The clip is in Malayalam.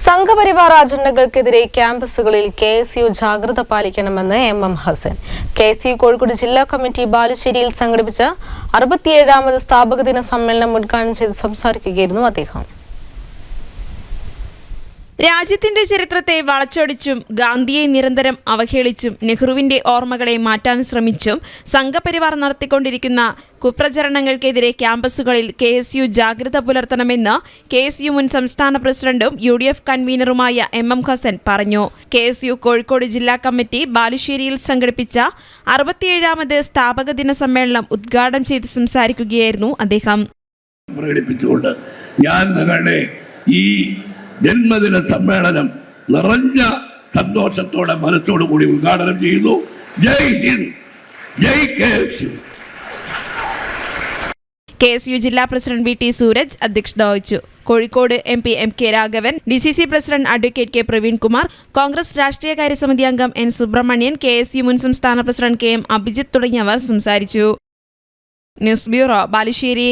സംഘപരിവാർ അജണ്ടകൾക്കെതിരെ ക്യാമ്പസുകളിൽ കെ എസ് യു ജാഗ്രത പാലിക്കണമെന്ന് M M Hassan. K S U Kozhikode ജില്ലാ കമ്മിറ്റി ബാലുശ്ശേരിയിൽ സംഘടിപ്പിച്ച അറുപത്തിയേഴാമത് സ്ഥാപക ദിന സമ്മേളനം ഉദ്ഘാടനം ചെയ്ത് സംസാരിക്കുകയായിരുന്നു അദ്ദേഹം. രാജ്യത്തിന്റെ ചരിത്രത്തെ വളച്ചൊടിച്ചും ഗാന്ധിയെ നിരന്തരം അവഹേളിച്ചും നെഹ്റുവിന്റെ ഓർമ്മകളെ മാറ്റാൻ ശ്രമിച്ചും സംഘപരിവാർ നടത്തിക്കൊണ്ടിരിക്കുന്ന കുപ്രചരണങ്ങൾക്കെതിരെ ക്യാമ്പസുകളിൽ കെ എസ് യു ജാഗ്രത പുലർത്തണമെന്ന് കെ എസ് യു മുൻ സംസ്ഥാന പ്രസിഡന്റും യു ഡി എഫ് കൺവീനറുമായ എം എം ഹസൻ പറഞ്ഞു. കെ എസ് യു കോഴിക്കോട് ജില്ലാ കമ്മിറ്റി ബാലുശ്ശേരിയിൽ സംഘടിപ്പിച്ച അറുപത്തിയേഴാമത് സ്ഥാപക ദിന സമ്മേളനം ഉദ്ഘാടനം ചെയ്ത് സംസാരിക്കുകയായിരുന്നു അദ്ദേഹം. പ്രകടിപ്പിച്ചുകൊണ്ട് ഞാൻ നിങ്ങളുടെ ഈ ജന്മദിന സമ്മേളനം നിറഞ്ഞ സന്തോഷത്തോടെ മനസ്സോടു കൂടി ഉദ്ഘാടനം ചെയ്യുന്നു. ജയ് ഹിന്ദ്. ജയ് കെ കെ എസ് യു ജില്ലാ പ്രസിഡന്റ് വി ടി സൂരജ് അധ്യക്ഷത വഹിച്ചു. Kozhikode M P M K Raghavan D C C president advocate K Praveen Praveenkumar Congress രാഷ്ട്രീയകാര്യ സമിതി അംഗം N Subrahmanyan K S U മുൻ സംസ്ഥാന പ്രസിഡന്റ് കെ എം അഭിജിത്ത് തുടങ്ങിയവർ സംസാരിച്ചു. News bureau Balussery.